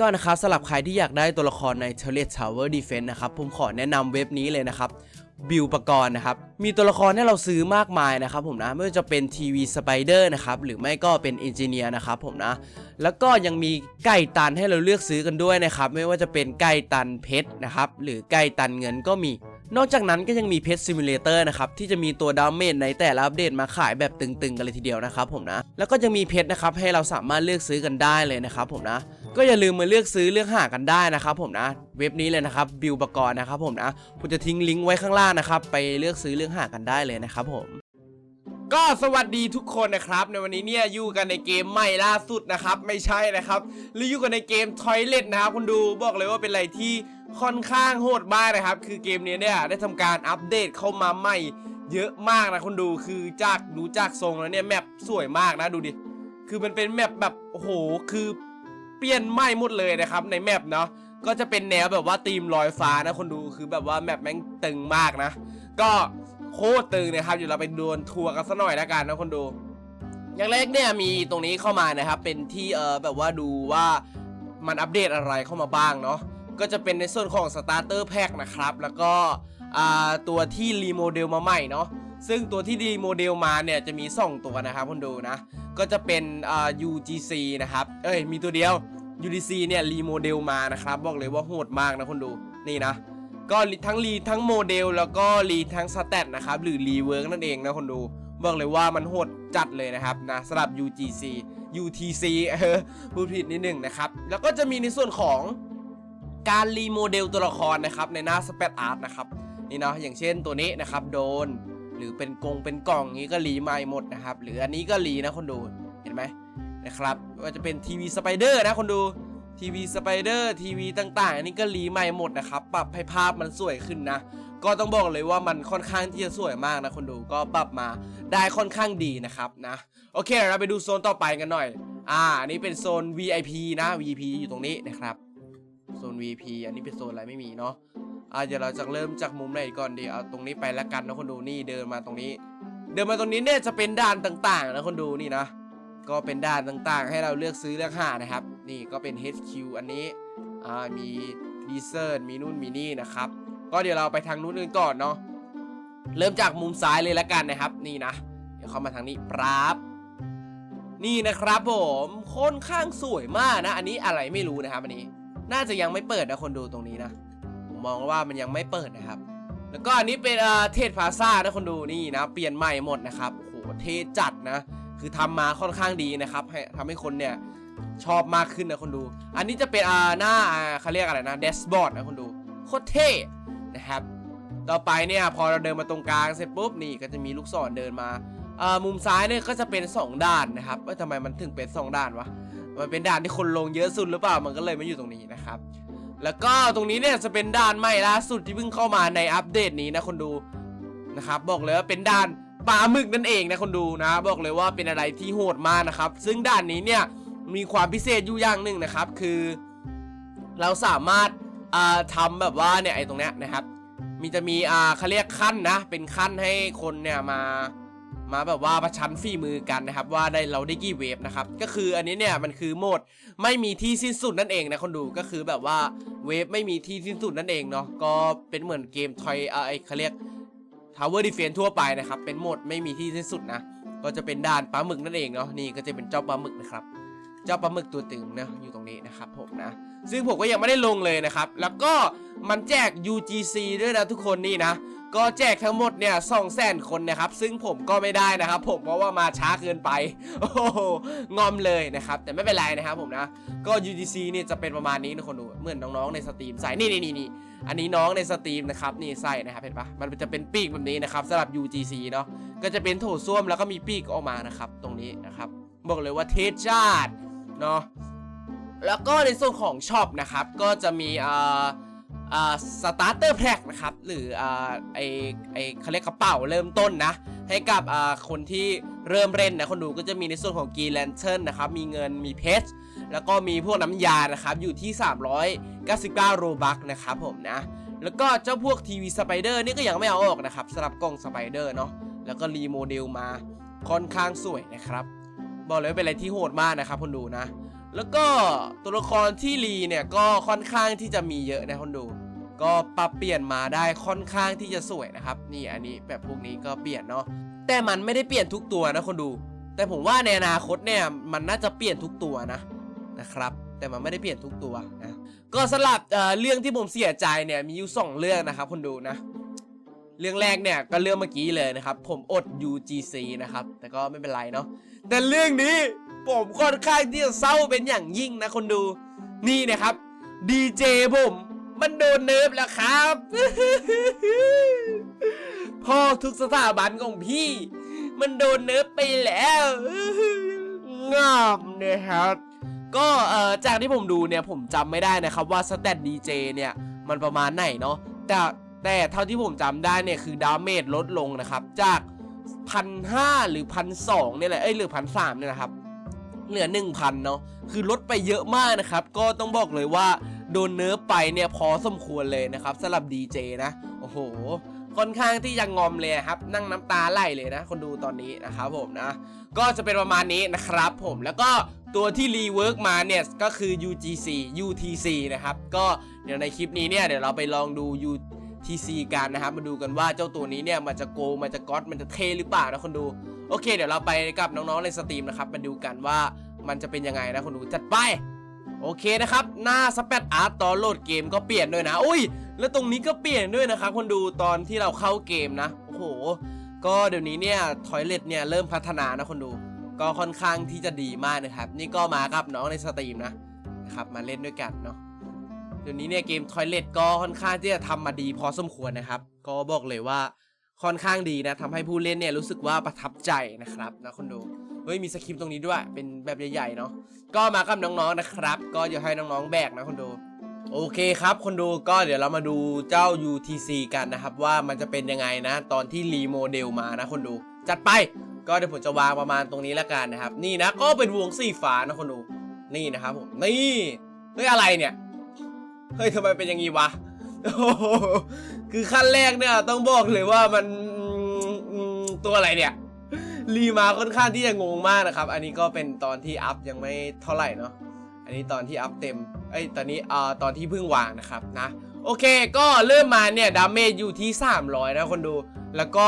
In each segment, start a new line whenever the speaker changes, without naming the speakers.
ก็นะครับสำหรับใครที่อยากได้ตัวละครใน t e l e Tower Defense นะครับ ผมขอแนะนำเว็บนี้เลยนะครับบิวปกรณ์นะครับ มีตัวละครให้เราซื้อมากมายนะครับผมนะ ไม่ว่าจะเป็นทีวีสไปเดอร์นะครับ หรือไม่ก็เป็นเอนจิเนียร์นะครับผมนะ แล้วก็ยังมีไก่ตันให้เราเลือกซื้อกันด้วยนะครับ ไม่ว่าจะเป็นไก่ตันเพชรนะครับ หรือไก่ตันเงินก็มี นอกจากนั้นก็ยังมีเพชรซิมูเลเตอร์นะครับ ที่จะมีตัวดาเมจในแต่ละอัปเดตมาขายแบบตึงๆกันเลยทีเดียวนะครับผมนะ แล้วก็ยังมีเพชรนะครับให้เราสามารถเลือกซื้อกันได้เลยนะครับผมนะ ก็อย่าลืมมาเลือกซื้อเลือกหากันได้นะครับผมนะเว็บนี้เลยนะครับบิวปกรณ์นะครับผมนะผมจะทิ้งลิงก์ไว้ข้างล่างนะครับไปเลือกซื้อเลือกหากันได้เลยนะครับผมก็สวัสดีทุกคนนะครับ ในวันนี้เนี่ยอยู่กันในเกมใหม่ล่าสุดนะครับ ไม่ใช่นะครับหรืออยู่กันในเกม Toilet นะครับคุณดูบอกเลยว่าเป็นอะไรที่ค่อนข้างโหดมากนะครับ คือเกมนี้เนี่ยได้ทำการอัปเดตเข้ามาใหม่ เยอะมากนะคุณดูคือจากดูจากทรงแล้วเนี่ยแมปสวยมากนะดูดิคือมันเป็นแมปแบบโอ้โหคือ เปลี่ยนใหม่หมดเลยนะครับในแมปเนาะก็จะเป็นแนวแบบว่าธีมลอยฟ้านะคนดูคือแบบว่าแมปแม่งตึงมากนะ ก็โคตรตึงนะครับเดี๋ยวเราไปดวลทัวร์กันสักหน่อยล้วกันนะคนดู อย่างแรกเนี่ยมีตรงนี้เข้ามานะครับเป็นที่เออแบบว่าดูว่ามันอัปเดตอะไรเข้ามาบ้างเนาะก็จะเป็นในส่วนของ Starter Pack นะครับแล้วก็ตัวที่รีโมเดลมาใหม่เนาะ ซึ่งตัวที่รีโมเดลมาเนี่ยจะมี 2 ตัวนะครับคนดูนะ ก็จะเป็นอ่า UGC นะครับ เอ้ยมีตัวเดียว UDC เนี่ยรีโมเดลมานะครับ บอกเลยว่าโหดมากนะคนดูนี่นะ ก็ทั้งรีทั้งโมเดลแล้วก็รีทั้งสแตทนะครับหรือรีเวิร์กนั่นเองนะคนดูบอกเลยว่ามันโหดจัดเลยนะครับนะสำหรับ UGC UTC เออพูดผิดนิดนึงนะครับ แล้วก็จะมีในส่วนของการรีโมเดลตัวละครนะครับในหน้าสเปซอาร์ตนะครับนี่เนาะอย่างเช่นตัวนี้นะครับโดน หรือเป็นกงเป็นกล่องนี้ก็รีใหม่หมดนะครับ หรืออันนี้ก็รีนะคนดูเห็นไหมนะครับว่าจะเป็นทีวีสไปเดอร์นะคนดูทีวีสไปเดอร์ทีวีต่างๆ อันนี้ก็รีใหม่หมดนะครับ ปรับให้ภาพมันสวยขึ้นนะ ก็ต้องบอกเลยว่ามันค่อนข้างที่จะสวยมากนะคนดูก็ปรับมาได้ค่อนข้างดีนะครับนะ โอเคเราไปดูโซนต่อไปกันหน่อย อ่าอันนี้เป็นโซน VIP นะ VIP อยู่ตรงนี้นะครับโซน VIP อันนี้เป็นโซนอะไรไม่มีเนาะ อ่าเดี๋ยวเราจะเริ่มจากมุมไหนก่อนดีเอาตรงนี้ไปละกันนะคนดูนี่เดินมาตรงนี้ เดินมาตรงนี้เนี่ยจะเป็นด่านต่างๆนะคนดูนี่นะ ก็เป็นด่านต่างๆ ให้เราเลือกซื้อเลือกหานะครับ นี่ก็เป็น HQ อันนี้อ่ามีดีเซอร์มีนู่นมีนี่นะครับ ก็เดี๋ยวเราไปทางนู้นกันก่อนเนาะเริ่มจากมุมซ้ายเลยละกันนะครับ นี่นะ เดี๋ยวเข้ามาทางนี้ปราบนี่นะครับผมค่อนข้างสวยมากนะ อันนี้อะไรไม่รู้นะครับอันนี้ น่าจะยังไม่เปิดนะคนดูตรงนี้นะ มมองว่ามันยังไม่เปิดนะครับ แล้วก็อันนี้เป็นเทศพาซ่านะคนดูนี่นะ เปลี่ยนใหม่หมดนะครับโอ้โหเทจัดนะ คือทำมาค่อนข้างดีนะครับให้ทำให้คนเนี่ยชอบมากขึ้นนะคนดู อันนี้จะเป็นอ่าหน้าอ่าเขาเรียกอะไรนะเดสบอร์ดนะคนดูโคตรเท่นะครับ ต่อไปเนี่ยพอเราเดินมาตรงกลางเสร็จปุ๊บนี่ก็จะมีลูกศรเดินมาอ่ามุมซ้ายเนี่ยก็จะเป็น 2 ด้านนะครับว่าทำไมมันถึงเป็น 2 ด้านวะมันเป็นด่านที่คนลงเยอะสุดหรือเปล่ามันก็เลยมาอยู่ตรงนี้นะครับ แล้วก็ตรงนี้เนี่ยจะเป็นด่านใหม่ล่าสุดที่เพิ่งเข้ามาในอัปเดตนี้นะคนดูนะครับบอกเลยว่าเป็นด่านปลาหมึกนั่นเองนะคนดูนะ บอกเลยว่าเป็นอะไรที่โหดมากนะครับ ซึ่งด่านนี้เนี่ยมีความพิเศษอยู่อย่างหนึ่งนะครับ คือ เราสามารถอ่าทำแบบว่าเนี่ยไอ้ตรงเนี้ยนะครับ มีจะมีอ่าเขาเรียกขั้นนะ เป็นขั้นให้คนเนี่ยมา มาแบบว่าประชันฝีมือกันนะครับ ว่าได้เราได้กี่เวฟนะครับ ก็คืออันนี้เนี่ยมันคือโหมดไม่มีที่สิ้นสุดนั่นเองนะคนดูก็คือแบบว่าเวฟไม่มีที่สิ้นสุดนั่นเองเนาะก็เป็นเหมือนเกมทอยเออไอเขาเรียก Tower Defense ทั่วไปนะครับ เป็นโหมดไม่มีที่สิ้นสุดนะก็จะเป็นด่านปลาหมึกนั่นเองเนาะนี่ก็จะเป็นเจ้าปลาหมึกนะครับเจ้าปลาหมึกตัวตึงนะอยู่ตรงนี้นะครับผมนะ ซึ่งผมก็ยังไม่ได้ลงเลยนะครับ แล้วก็มันแจก UGC ด้วยนะทุกคนนี่นะ ก็แจกทั้งหมดเนี่ยสองแสนคนนะครับ ซึ่งผมก็ไม่ได้นะครับ ผมเพราะว่ามาช้าเกินไป โอ้โหงอมเลยนะครับ แต่ไม่เป็นไรนะครับผมนะ ก็ UGC เนี่ยจะเป็นประมาณนี้นะคนดูเหมือนน้องๆในสตรีมใส่นี่นี่นี่นี่อันนี้น้องในสตรีมนะครับนี่ใส่นะครับเห็นปะมันจะเป็นปีกแบบนี้นะครับสำหรับ UGC เนาะก็จะเป็นโถส้วมแล้วก็มีปีกออกมานะครับ ตรงนี้นะครับบอกเลยว่าเทสชาติเนาะแล้วก็ในส่วนของช็อปนะครับก็จะมีอ่า อ่าสตาร์เตอร์แพ็กนะครับ หรืออ่าไอไอเขาเรียกกระเป๋าเริ่มต้นนะ ให้กับอ่าคนที่เริ่มเล่นนะ คนดูก็จะมีในส่วนของกีแลนเทิร์นนะครับ มีเงินมีเพชรแล้วก็มีพวกน้ำยานะครับ อยู่ที่ 399 โรบักนะครับผมนะ แล้วก็เจ้าพวกทีวีสไปเดอร์นี่ก็ยังไม่เอาออกนะครับสำหรับกล่องสไปเดอร์เนาะแล้วก็รีโมเดลมาค่อนข้างสวยนะครับ บอกเลยเป็นอะไรที่โหดมากนะครับคนดูนะ แล้วก็ตัวละครที่รีเนี่ยก็ค่อนข้างที่จะมีเยอะนะคนดู ก็ปรับเปลี่ยนมาได้ค่อนข้างที่จะสวยนะครับ นี่อันนี้แบบพวกนี้ก็เปลี่ยนเนาะแต่มันไม่ได้เปลี่ยนทุกตัวนะคนดู แต่ผมว่าในอนาคตเนี่ยมันน่าจะเปลี่ยนทุกตัวนะนะครับ แต่มันไม่ได้เปลี่ยนทุกตัวนะก็สลับเอ่อเรื่องที่ผมเสียใจเนี่ยมีอยู่สองเรื่องนะครับคนดูนะ เรื่องแรกเนี่ยก็เรื่องเมื่อกี้เลยนะครับ ผมอด UGC นะครับ แต่ก็ไม่เป็นไรเนาะแต่เรื่องนี้ผมค่อนข้างที่จะเศร้าเป็นอย่างยิ่งนะคนดูนี่นะครับดีเจผมมันโดนเนิร์ฟแล้วครับ พ่อทุกสถาบันของพี่ มันโดนเนิร์ฟไปแล้วงามนะครับก็เอ่อจากที่ผมดูเนี่ยผมจำไม่ได้นะครับว่าสเตตดีเจเนี่ยมันประมาณไหนเนาะแต่ แต่เท่าที่ผมจำได้เนี่ยคือดาเมจลดลงนะครับ จากพันห้าหรือพันสองเนี่ยแหละเอ้ยหรือพันสามเนี่ยนะครับ เหลือ1,000เนาะคือลดไปเยอะมากนะครับ ก็ต้องบอกเลยว่าโดนเนิร์ฟไปเนี่ยพอสมควรเลยนะครับสำหรับดีเจนะ โอ้โหค่อนข้างที่จะงอมเลยครับ นั่งน้ำตาไหลเลยนะ คนดูตอนนี้นะครับผมนะ ก็จะเป็นประมาณนี้นะครับผมแล้วก็ตัวที่รีเวิร์กมาเนี่ย ก็คือ UGC UTC นะครับ ก็เดี๋ยวในคลิปนี้เนี่ย เดี๋ยวเราไปลองดู UTC กันนะครับ มาดูกันว่าเจ้าตัวนี้เนี่ยมันจะโกงมันจะก๊อตมันจะเทหรือเปล่านะคนดู โอเค เดี๋ยวเราไปกับน้องๆในสตรีมนะครับ มาดูกันว่ามันจะเป็นยังไงนะคนดูจัดไป โอเคนะครับ หน้าสเปดอาร์ตตอนโหลดเกมก็เปลี่ยนด้วยนะ อุ้ย แล้วตรงนี้ก็เปลี่ยนด้วยนะครับคนดูตอนที่เราเข้าเกมนะ โอ้โห ก็เดี๋ยวนี้เนี่ยทอยเลทเนี่ยเริ่มพัฒนานะคนดู ก็ค่อนข้างที่จะดีมากนะครับ นี่ก็มากับน้องในสตรีมนะนะครับ มาเล่นด้วยกันเนาะ เดี๋ยวนี้เนี่ยเกมทอยเลทก็ค่อนข้างที่จะทำมาดีพอสมควรนะครับ ก็บอกเลยว่าค่อนข้างดีนะทำให้ผู้เล่นเนี่ยรู้สึกว่าประทับใจนะครับนะคนดูเฮ้ยมีสคริปต์ตรงนี้ด้วย เป็นแบบใหญ่ๆเนาะก็มากับน้องๆนะครับ ก็เดี๋ยวให้น้องๆแบกนะคนดูโอเคครับคนดูก็เดี๋ยวเรามาดูเจ้า UTC กันนะครับ ว่ามันจะเป็นยังไงนะ ตอนที่รีโมเดลมานะคนดู จัดไปก็เดี๋ยวผมจะวางประมาณตรงนี้แล้วกันนะครับ นี่นะก็เป็นวงสีฟ้านะคนดูนี่นะครับผมนี่เฮ้ยอะไรเนี่ย เฮ้ยทำไมเป็นอย่างงี้วะโอ้โหคือขั้นแรกเนี่ยต้องบอกเลยว่ามันอืมตัวอะไรเนี่ย รีมาค่อนข้างที่จะงงมากนะครับ อันนี้ก็เป็นตอนที่อัพยังไม่เท่าไหร่เนาะ อันนี้ตอนที่อัพเต็ม เอ้ย ตอนนี้อ่าตอนที่เพิ่งวางนะครับนะ โอเค ก็เริ่มมาเนี่ยดาเมจอยู่ที่ 300 นะคนดู แล้วก็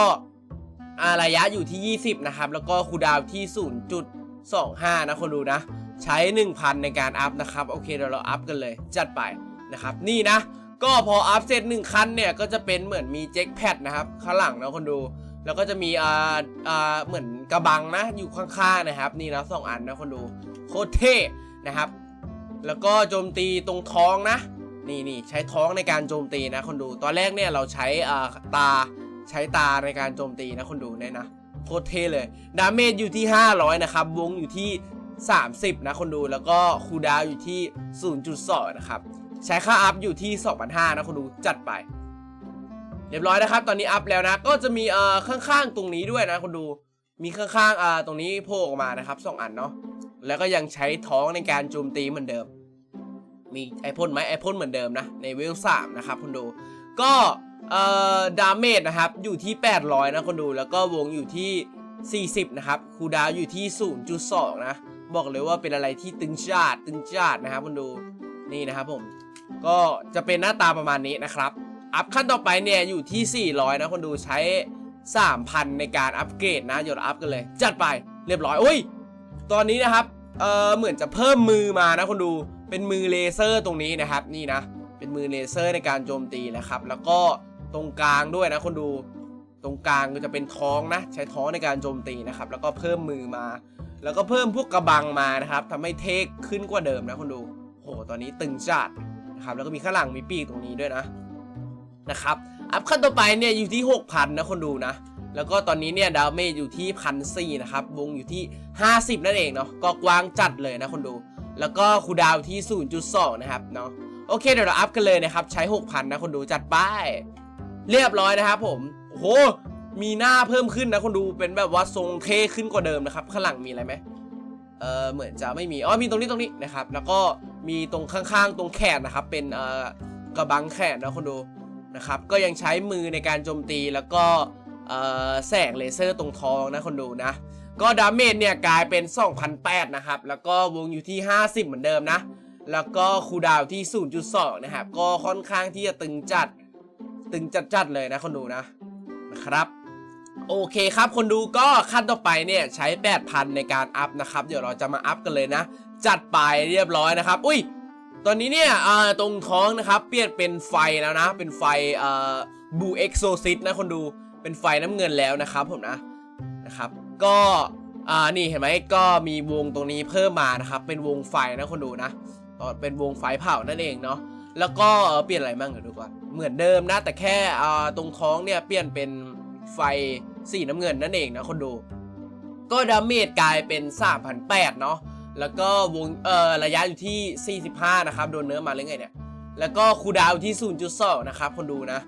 อาระยะอยู่ที่ 20 นะครับ แล้วก็คูดาวน์ที่ 0.25 นะคนดูนะ ใช้ 1,000 ในการอัพนะครับ โอเคเดี๋ยวเราอัพกันเลย จัดไป นะครับนี่นะ ก็พออัพเสร็จ1คันเนี่ยก็จะเป็นเหมือนมีแจ็คแพดนะครับข้างหลังนะคนดู แล้วก็จะมีอ่าอ่าเหมือนกระบังนะอยู่ข้างๆนะครับ นี่นะสองอันนะคนดูโคตรเท่นะครับ แล้วก็โจมตีตรงท้องนะ นี่นี่ใช้ท้องในการโจมตีนะคนดู ตอนแรกเนี่ยเราใช้อ่าตาใช้ตาในการโจมตีนะคนดูเนี่ยนะโคตรเท่เลย ดาเมจอยู่ที่ 500 นะครับ วงอยู่ที่ 30 นะคนดู แล้วก็คูดาวอยู่ที่ 0.2 นะครับ ใช้ค่าอัพอยู่ที่2,500นะคนดูจัดไป เรียบร้อยนะครับ ตอนนี้อัพแล้วนะ ก็จะมีเอ่อข้างๆตรงนี้ด้วยนะคนดู มีข้างๆเอ่าตรงนี้โผล่ออกมานะครับสองอันเนาะแล้วก็ยังใช้ท้องในการโจมตีเหมือนเดิม มีไอพ่นไหมไอพ่นเหมือนเดิมนะ ในเวลสามนะครับคนดูก็เอ่อดาเมจนะครับอยู่ที่ 800 นะคนดูแล้วก็วงอยู่ที่ 40 นะครับคูดาวอยู่ที่ 0.2 นะ บอกเลยว่าเป็นอะไรที่ตึงจาดตึงจาดนะครับคนดูนี่นะครับผม ก็จะเป็นหน้าตาประมาณนี้นะครับ อัพขั้นต่อไปเนี่ยอยู่ที่ 400 นะคนดูใช้ 3,000 ในการอัปเกรดนะเดี๋ยวเราอัพกันเลย จัดไปเรียบร้อยโอ้ย ตอนนี้นะครับเออเหมือนจะเพิ่มมือมานะคนดูเป็นมือเลเซอร์ตรงนี้นะครับ นี่นะ เป็นมือเลเซอร์ในการโจมตีนะครับ แล้วก็ตรงกลางด้วยนะคนดูตรงกลางก็จะเป็นท้องนะ ใช้ท้องในการโจมตีนะครับ แล้วก็เพิ่มมือมา แล้วก็เพิ่มพวกกระบังมานะครับทำให้เทคขึ้นกว่าเดิมนะคนดูโหตอนนี้ตึงจัด นะครับแล้วก็มีข้างหลังมีปีกตรงนี้ด้วยนะนะครับอัพขั้นต่อไปเนี่ยอยู่ที่ 6,000 นะคนดูนะ แล้วก็ตอนนี้เนี่ยดาวเมจอยู่ที่พันสี่นะครับวงอยู่ที่ 50 นั่นเองเนาะก็กว้างจัดเลยนะคนดู แล้วก็คูดาวน์ที่ 0.2 นะครับเนาะโอเคเดี๋ยวเราอัพกันเลยนะครับใช้ 6,000 นะคนดูจัดไปเรียบร้อยนะครับผมโอ้โหมีหน้าเพิ่มขึ้นนะคนดูเป็นแบบว่าทรงเท่ขึ้นกว่าเดิมนะครับข้างหลังมีอะไรไหมเออเหมือนจะไม่มีอ๋อมีตรงนี้ตรงนี้นะครับ แล้วก็ มีตรงข้างๆ ตรงแขนนะครับ เป็นเอ่อกระบังแขนนะคนดูนะครับ ก็ยังใช้มือในการโจมตีแล้วก็เอ่อแสงเลเซอร์ตรงท้องนะคนดูนะ ก็ดาเมจเนี่ยกลายเป็น 2,008นะครับ แล้วก็วงอยู่ที่ 50 เหมือนเดิมนะ แล้วก็คูดาวน์ที่ 0.2 นะครับ ก็ค่อนข้างที่จะตึงจัด ตึงจัดๆเลยนะคนดูนะนะครับโอเคครับ คนดูก็ขั้นต่อไปเนี่ยใช้ 8,000 ในการอัพนะครับ เดี๋ยวเราจะมาอัพกันเลยนะ จัดไปเรียบร้อยนะครับ อุ้ย ตอนนี้เนี่ยตรงท้องนะครับเปลี่ยนเป็นไฟแล้วนะ เป็นไฟบูเอ็กโซซิตนะคนดูเป็นไฟน้ำเงินแล้วนะครับผมนะนะครับ ก็อ่านี่เห็นไหมก็มีวงตรงนี้เพิ่มมานะครับ เป็นวงไฟนะคนดูนะก็เป็นวงไฟเผานั่นเองเนาะแล้วก็เปลี่ยนอะไรบ้างเดี๋ยวดูก่อนเหมือนเดิมนะ แต่แค่อ่าตรงท้องเนี่ยเปลี่ยนเป็นไฟสีน้ำเงินนั่นเองนะคนดู ก็ดาเมจกลายเป็น3,008เนาะ แล้วก็วงเอ่อระยะอยู่ที่ 45 นะครับ โดนเนื้อมาหรือไงเนี่ย แล้วก็คูดาวที่ 0.2 นะครับคนดูนะ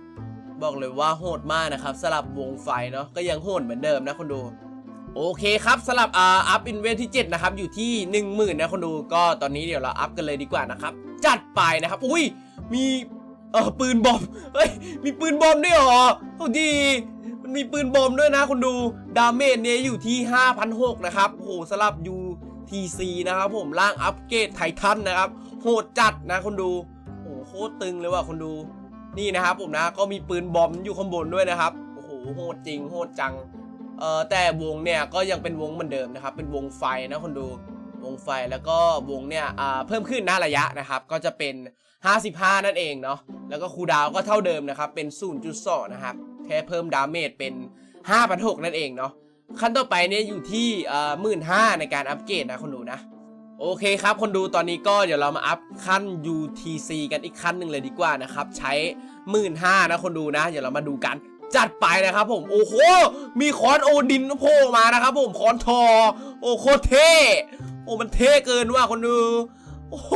บอกเลยว่าโหดมากนะครับสลับวงไฟเนาะก็ยังโหดเหมือนเดิมนะคนดู โอเคครับสลับอ่าอัพอินเวนที่ 7 นะครับ อยู่ที่ 10,000 นะคนดูก็ตอนนี้เดี๋ยวเราอัพกันเลยดีกว่านะครับ จัดไปนะครับ อุ้ยมีเออปืนบอมเฮ้ยมีปืนบอมด้วยเหรอเอาดีมันมีปืนบอมด้วยนะคนดูดาเมจเนี่ยอยู่ที่5,600นะครับโอ้โหสลับยู UTC นะครับผมร่างอัปเกรดไททันนะครับ โหดจัดนะคนดูโอ้โหโคตรตึงเลยว่ะคนดูนี่นะครับผมนะก็มีปืนบอมอยู่ข้างบนด้วยนะครับโอ้โหโหดจริงโหดจังเอ่อแต่วงเนี่ยก็ยังเป็นวงเหมือนเดิมนะครับ เป็นวงไฟนะคนดูวงไฟแล้วก็วงเนี่ยอ่าเพิ่มขึ้นหน้าระยะนะครับ ก็จะเป็น 55 นั่นเองเนาะแล้วก็คูดาวก็เท่าเดิมนะครับ เป็น 0.2 นะครับ แค่เพิ่มดาเมจเป็น5 6 นั่นเองเนาะ ขั้นต่อไปเนี่ยอยู่ที่เอ่อ15,000ในการอัปเกรดนะคนดูนะ โอเคครับคนดูตอนนี้ก็เดี๋ยวเรามาอัพขั้น UTC กันอีกขั้นหนึ่งเลยดีกว่านะครับ ใช้15,000นะคนดูนะ เดี๋ยวเรามาดูกันจัดไปนะครับผม โอ้โห มีคอนโอดินโผล่มานะครับผมคอนทอ โอ้โคเท่ โอ้มันเท่เกินว่ะคนดูโอ้โห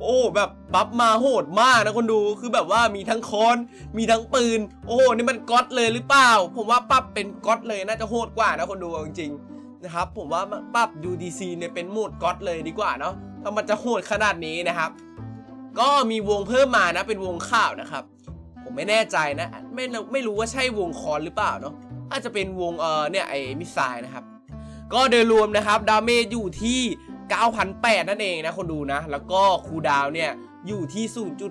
โอ้แบบบัฟมาโหดมากนะคนดูคือแบบว่ามีทั้งค้อนมีทั้งปืน โอ้โหนี่มันก๊อตเลยหรือเปล่า ผมว่าปรับเป็นก๊อตเลยน่าจะโหดกว่านะคนดูจริงๆนะครับผมว่าปรับ UDC เนี่ยเป็นโหมดก๊อตเลยดีกว่าเนาะถ้ามันจะโหดขนาดนี้นะครับ ก็มีวงเพิ่มมานะเป็นวงข่าวนะครับ ผมไม่แน่ใจนะ ไม่ไม่รู้ว่าใช่วงคอนหรือเปล่าเนาะอาจจะเป็นวงเออเนี่ยไอ้มิสไซนะครับก็โดยรวมนะครับดาเมจอยู่ที่ 9,800 นั่นเองนะคนดูนะ แล้วก็คูดาวเนี่ยอยู่ที่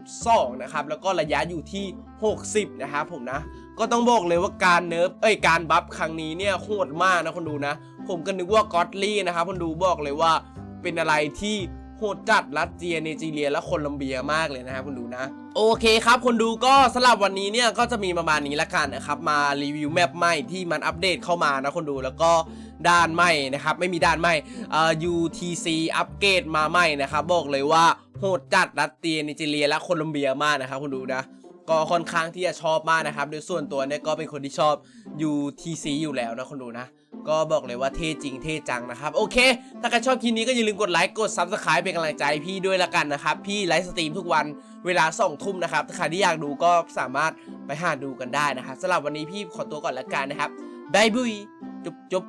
0.2 นะครับ แล้วก็ระยะอยู่ที่ 60 นะครับผมนะ ก็ต้องบอกเลยว่าการเนิร์ฟ เอ้ย การบัฟครั้งนี้เนี่ยโหดมากนะคนดูนะ ผมก็นึกว่าก็อตลี่นะครับคนดูบอกเลยว่าเป็นอะไรที่โหดจัดรัสเซียเนจีเรียและโคลอมเบียมากเลยนะครับคนดูนะ โอเคครับคนดูก็สำหรับวันนี้เนี่ยก็จะมีประมาณนี้ละกันนะครับ มารีวิวแมปใหม่ที่มันอัปเดตเข้ามานะคนดูแล้วก็ ด้านใหม่นะครับไม่มีด้านใหม่เอ่อ UTC อัปเกรดมาใหม่นะครับบอกเลยว่าโหดจัดรัสเซียเนจีเรียและโคลอมเบียมากนะครับคนดูนะก็ค่อนข้างที่จะชอบมากนะครับโดยส่วนตัวเนี่ยก็เป็นคนที่ชอบ UTC อยู่แล้วนะคนดูนะ ก็บอกเลยว่าเท่จริงเท่จังนะครับ โอเค ถ้าใครชอบคลิปนี้ก็อย่าลืมกดไลค์กด Subscribe เป็นกำลังใจพี่ด้วยละกันนะครับ พี่ไลฟ์สตรีมทุกวันเวลา2ทุ่มนะครับถ้าใครที่อยากดูก็สามารถไปหาดูกันได้นะครับสำหรับวันนี้พี่ขอตัวก่อนละกันนะครับบายบุยจุ๊บจุ๊บ